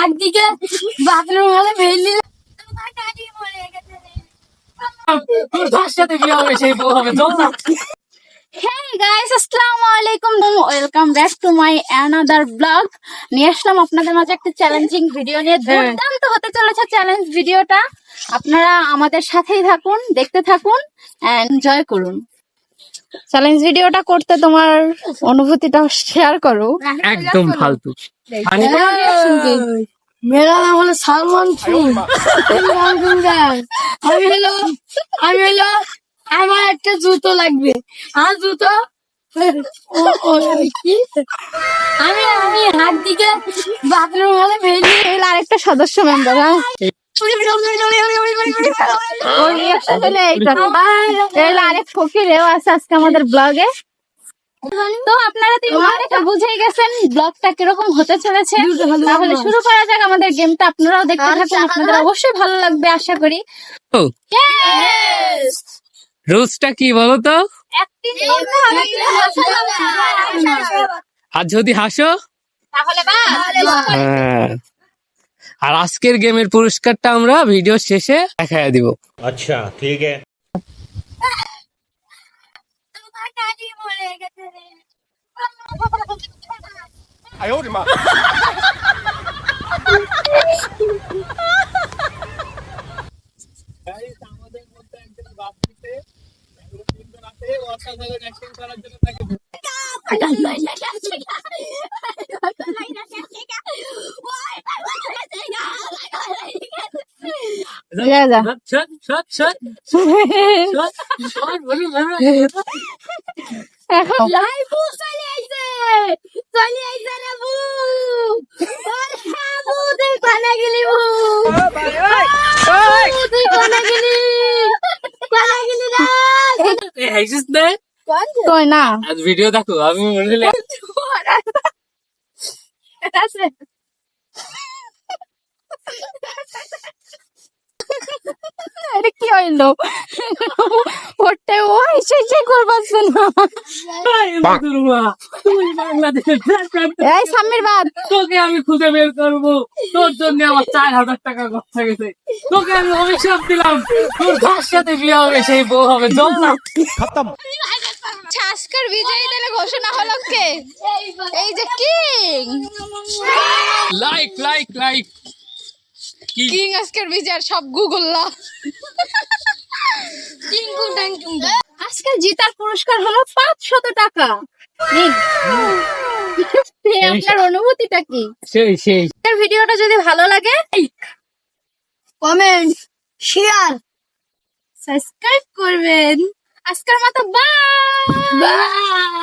হাত দিকে বাথরুম হলে ফেললি। তোর যার সাথে বিয়ে হবে সেই বউ হবে? চল না। হেই গাইস আসসালামু আলাইকুম। Welcome back to my another blog নিয়ে আসলাম আপনাদের মাঝে একটা চ্যালেঞ্জিং ভিডিও নিয়ে। দুর্দান্ত হতে চলেছে চ্যালেঞ্জ ভিডিওটা আপনারা আমাদের সাথেই থাকুন দেখতে থাকুন এনজয় করুন। চ্যালেঞ্জ ভিডিওটা করতে তোমার অনুভূতিটা শেয়ার করো। একদম ফালতু। মেরা নাম হলো সালমান সিং আমি হলো আমি হলো আমার একটা জুতো লাগবে। আর জুতো? ও- ও- কি? আমি আমি হাত দিকে বাথরুম হলে এর আরেকটা সদস্য মেম্বার আরেক ফকিরেও আছে আজকে আমাদের ব্লগে তো আপনারা তো অনেকটা বুঝেই গেছেন ব্লগটা কীরকম হতে চলেছে। তাহলে শুরু করা যাক আমাদের গেমটা। আপনারাও দেখতে থাকুন আপনাদের অবশ্যই ভালো লাগবে আশা করি। রোজটা কি বলো তো Acting করতে হবে, হাসতে হবে। আর যদি হাসো? তাহলে বাস। আর আজকের গেমের পুরস্কারটা আমরা ভিডিও শেষে দেখাইয়া দিব। আচ্ছা ঠিক আছে। আমাদের মধ্যে একজন বাপটিতে অসাধারণ অ্যাকশন করার জন্য এখন লাইভ চলে আইছে চলে আইছে রে বু ওরে বু তুই কোনে গেলি বু বু, তুই কোনে গেলি কোনে গেলি রে কই না আজ ভিডিও দেখো আমি মনে আছে হইল ওটা ও এসে করবাস না এই সামির বাদ তোকে আমি খুঁজে বের করব। তোর জন্য আমার চার হাজার টাকা খরচা গেছে। তোকে আমি অভিশাপ দিলাম। তোর যার সাথে বিয়ে হবে সেই বউ হবে। চল না আজকের বিজয়ী দলে ঘোষণা হলো কে? এই যে কিং। Like like like. কি? কিং আজকের বিজয়ের সব গুগল লা। আজকে জিতার পুরস্কার হলো পাঁচশত টাকা। নিন। আপনার অনুভূতিটা কি? সেই সেই। ভিডিওটা যদি ভালো লাগে কমেন্ট শেয়ার সাবস্ক্রাইব করবেন। আজকের মতো বাই বাই